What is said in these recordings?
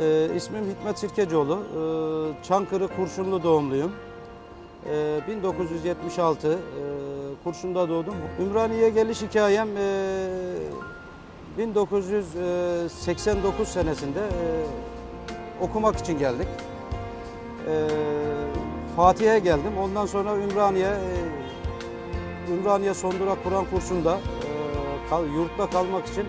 Ee, ismim Hikmet Sirkecioğlu. Ee, Çankırı Kurşunlu doğumluyum. Ee, 1976 ee, Kurşun'da doğdum. Ümraniye'ye geliş hikayem ee, 1989 senesinde ee, okumak için geldik. Ee, Fatih'e geldim. Ondan sonra Ümraniye ee, Ümraniye Sondurak Kur'an kursunda ee, kal- yurtta kalmak için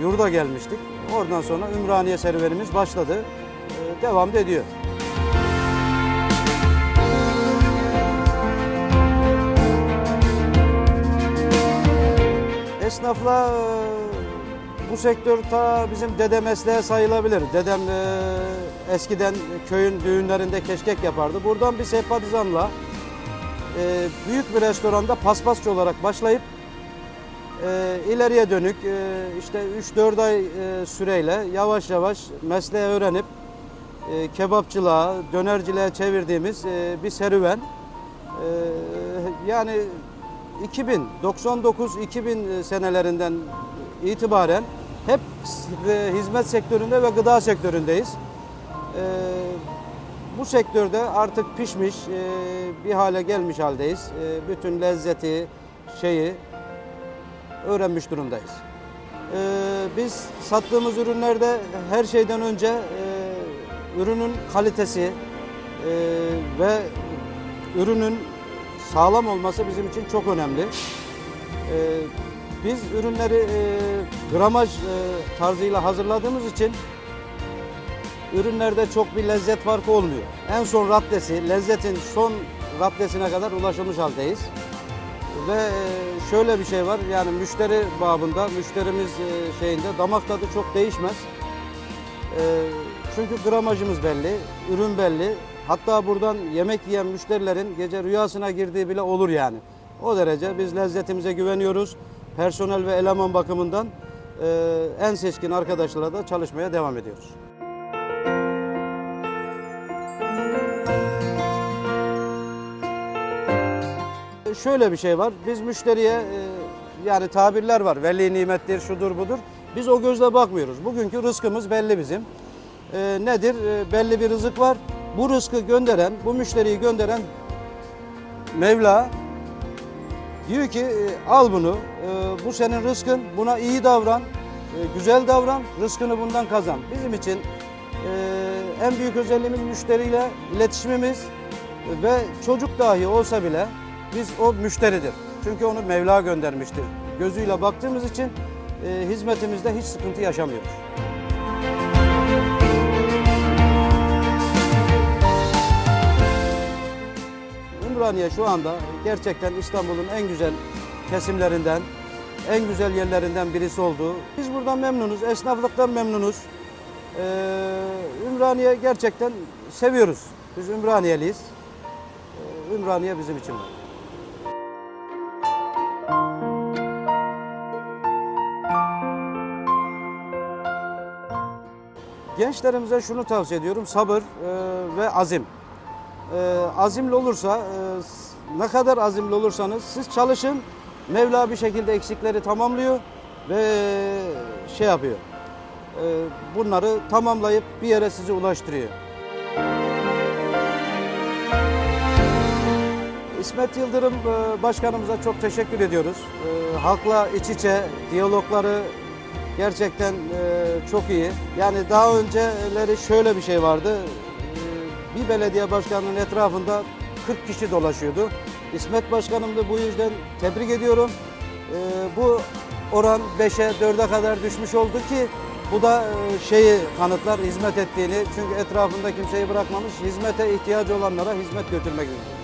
yurda gelmiştik. Oradan sonra Ümraniye serüvenimiz başladı. Ee, Devam da ediyor. Esnafla e, bu sektör ta bizim dede mesleğe sayılabilir. Dedem e, eskiden köyün düğünlerinde keşkek yapardı. Buradan bir sempatizanla e, büyük bir restoranda paspasçı olarak başlayıp e, ileriye dönük e, işte 3-4 ay e, süreyle yavaş yavaş mesleği öğrenip e, kebapçılığa, dönerciliğe çevirdiğimiz e, bir serüven. E, yani 2000, 99-2000 senelerinden itibaren hep e, hizmet sektöründe ve gıda sektöründeyiz. E, bu sektörde artık pişmiş e, bir hale gelmiş haldeyiz. E, bütün lezzeti, şeyi öğrenmiş durumdayız. Ee, biz sattığımız ürünlerde her şeyden önce e, ürünün kalitesi e, ve ürünün sağlam olması bizim için çok önemli. Ee, biz ürünleri e, gramaj e, tarzıyla hazırladığımız için ürünlerde çok bir lezzet farkı olmuyor. En son raddesi, lezzetin son raddesine kadar ulaşılmış haldeyiz. Ve e, şöyle bir şey var yani müşteri babında, müşterimiz e, şeyinde damak tadı çok değişmez. E, Çünkü gramajımız belli, ürün belli. Hatta buradan yemek yiyen müşterilerin gece rüyasına girdiği bile olur yani. O derece biz lezzetimize güveniyoruz. Personel ve eleman bakımından en seçkin arkadaşlarla da çalışmaya devam ediyoruz. Şöyle bir şey var. Biz müşteriye e, yani tabirler var. Veli nimettir, şudur budur. Biz o gözle bakmıyoruz. Bugünkü rızkımız belli bizim. E, nedir? E, belli bir rızık var. Bu rızkı gönderen, bu müşteriyi gönderen Mevla diyor ki al bunu. Bu senin rızkın. Buna iyi davran. güzel davran. Rızkını bundan kazan. Bizim için en büyük özelliğimiz müşteriyle iletişimimiz ve çocuk dahi olsa bile biz o müşteridir. Çünkü onu Mevla göndermiştir. Gözüyle baktığımız için e, hizmetimizde hiç sıkıntı yaşamıyoruz. Ümraniye şu anda gerçekten İstanbul'un en güzel kesimlerinden, en güzel yerlerinden birisi oldu. Biz buradan memnunuz, esnaflıktan memnunuz. Ee, Ümraniye gerçekten seviyoruz. Biz Ümraniyeliyiz. Ee, Ümraniye bizim için var. Gençlerimize şunu tavsiye ediyorum. Sabır e, ve azim. E, azimli olursa, e, ne kadar azimli olursanız siz çalışın. Mevla bir şekilde eksikleri tamamlıyor ve şey yapıyor. E, bunları tamamlayıp bir yere sizi ulaştırıyor. İsmet Yıldırım e, Başkanımıza çok teşekkür ediyoruz. E, Halkla iç içe diyalogları gerçekten e, çok iyi. Yani daha önceleri şöyle bir şey vardı. E, Bir belediye başkanının etrafında 40 kişi dolaşıyordu. İsmet Başkanım da bu yüzden tebrik ediyorum. E, Bu oran 5'e 4'e kadar düşmüş oldu ki bu da şeyi kanıtlar hizmet ettiğini. Çünkü etrafında kimseyi bırakmamış. Hizmete ihtiyacı olanlara hizmet götürmek üzere.